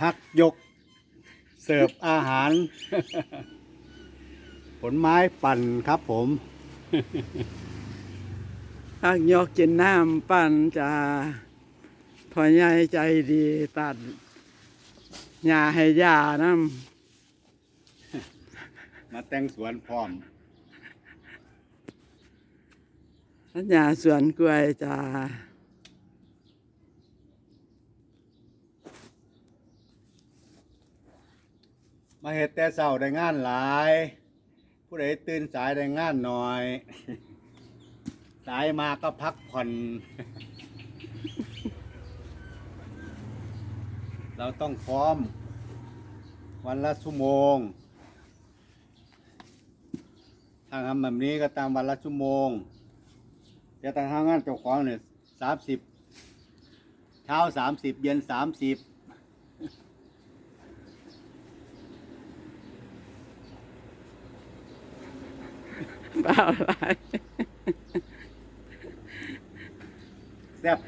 พักยก เสิร์ฟอาหาร ผลไม้ปั่นครับผมพักยกกินน้ำปั่นจ้าพอใหญ่ใจดีตัดหญ้าให้ย่าน้มาแต่งสวนพร้อมำหญ้าสวนกล้วยจ้า มาเฮ็ดแต่เช้าได้งานหลาย ผู้ใดตื่นสายได้งานหน่อย สายมาก็พักผ่อน เราต้องพร้อม วันละชั่วโมงถ้าทำแบบนี้ก็ตามวันละชั่วโมง แต่ถ้าทำงานเจ้าของเนี่ยสามสิบเช้าสามสิบเย็นสามสิบ เปล่าอะไรแซ่บ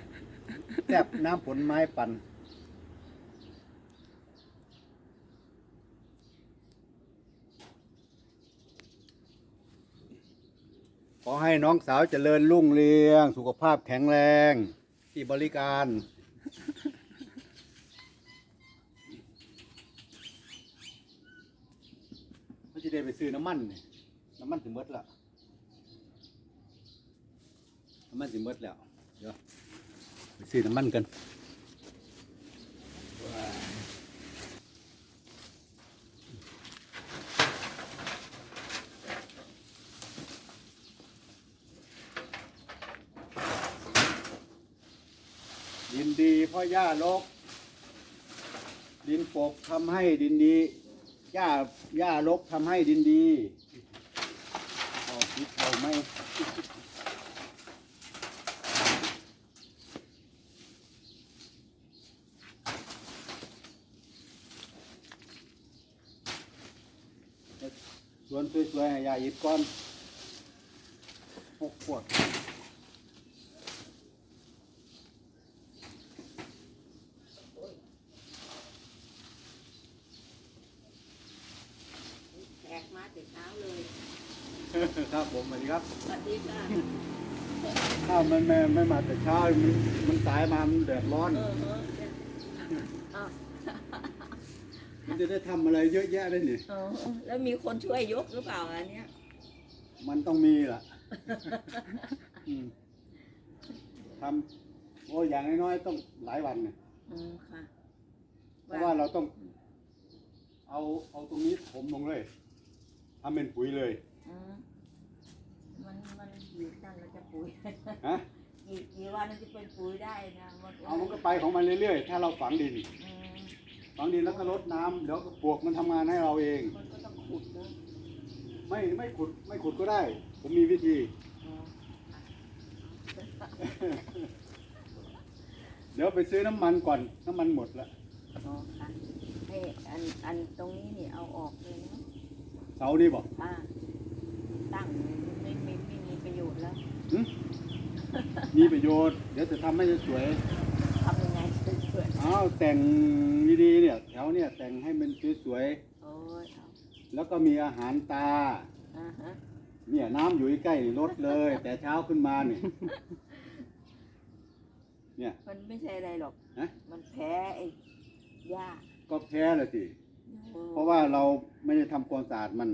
แซ่บน้ำผลไม้ปั่นขอให้น้องสาวเจริญรุ่งเรือง สุขภาพแข็งแรง ที่บริการ เขาจะได้ไปซื้อน้ำมันนี่น้ำมันถึงมดละน้ำ มันถึงมดแล้ว เดี๋ยวไปซื้อน้ำมันกันดินดีเพ่อย่าลก ดินปกทำให้ดินดีหญ้าหญ้าลกทำให้ดินดีเอาคิดเอาไหม สวนสวยๆให้ยายอิดก้อนหกขวดแขกมาแต่เช้าเลยครับผมสวัสดีครับ สวัสดีค่ะถ้ามันไม่ไม่มาแต่เช้า มันมันสายมา มันแดดร้อน เออเอออ้าวมัน จะได้ทำอะไรเยอะแยะได้นี่เออแล้วมีคนช่วยยกหรือเปล่าอันเนี้ยมันต้องมีล่ะ อืมทำโอ้ยอย่างน้อยๆต้องหลายวันเนี่ยอืมค่ะเพราะว่าเราต้อง เอาเอาตรงนี้ถมลงเลยทำเป็นปุ๋ยเลยอืมมันมันอยู่นั่นเราจะปุ๋ยฮะกี่กี่วันมันจะเป็นปุ๋ยได้นะมันเอามันก็ไปของมันเรื่อยๆ ถ้าเราฝังดิน อืม ฝังดินแล้วก็รดน้ำเดี๋ยวก็ปลวกมันทำงานให้เราเอง มันก็ต้องขุดเนอะไม่ไม่ขุดไม่ขุดก็ได้ ผมมีวิธี อ๋อเดี๋ยวไปซื้อน้ำมันก่อนน้ำมันหมดละอ๋อค่ะให้อันอันตรงนี้นี่เอาออกเลยนะเสานี่บอกอ่าตั้งไม่ไม่ไม่มีประโยชน์แล้ว หึ มีประโยชน์ เดี๋ยวจะทำให้สวย ทำยังไงสวย ๆ อ้าวแต่งดีๆเนี่ยแถวเนี่ยแต่งให้มันสวยๆโอ้ยเอาๆแล้วก็มีอาหารตา อ่าฮะเนี่ยน้ำอยู่ใกล้ๆนี่ลดเลย แต่เช้าขึ้นมาเนี่ย เนี่ย มันไม่ใช่อะไรหรอก ฮะ มันแพ้ไอ้หญ้าก็แพ้เลยสิเพราะว่าเราไม่ได้ทำความสะอาดมัน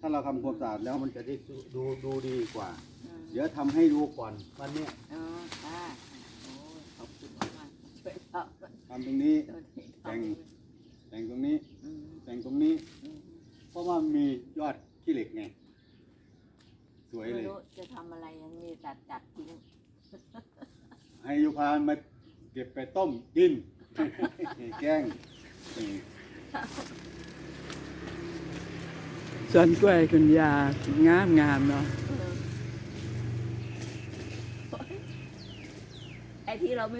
ถ้าเราทำความสะอาดแล้วมันจะได้ดูดูดีกว่าอืมเดี๋ยวทำให้ดูก่อนวันเนี้ย อ๋อค่ะโอ้ยขอบคุณมากๆช่วยทำทำตรงนี้ตัวนี้แต่งทำแต่งตรงนี้อืมแต่งตรงนี้อืมเพราะว่ามียอดขี้เหล็กไง สวยไม่เลยรู้จะทำอะไรยังมีตัดจัดทิ้งให้ยูพานมาเก็บไปต้มกินแกล้งนี่สวนกล้วยคุณยางามงามๆเนาะเออไอ้ที่เราไม่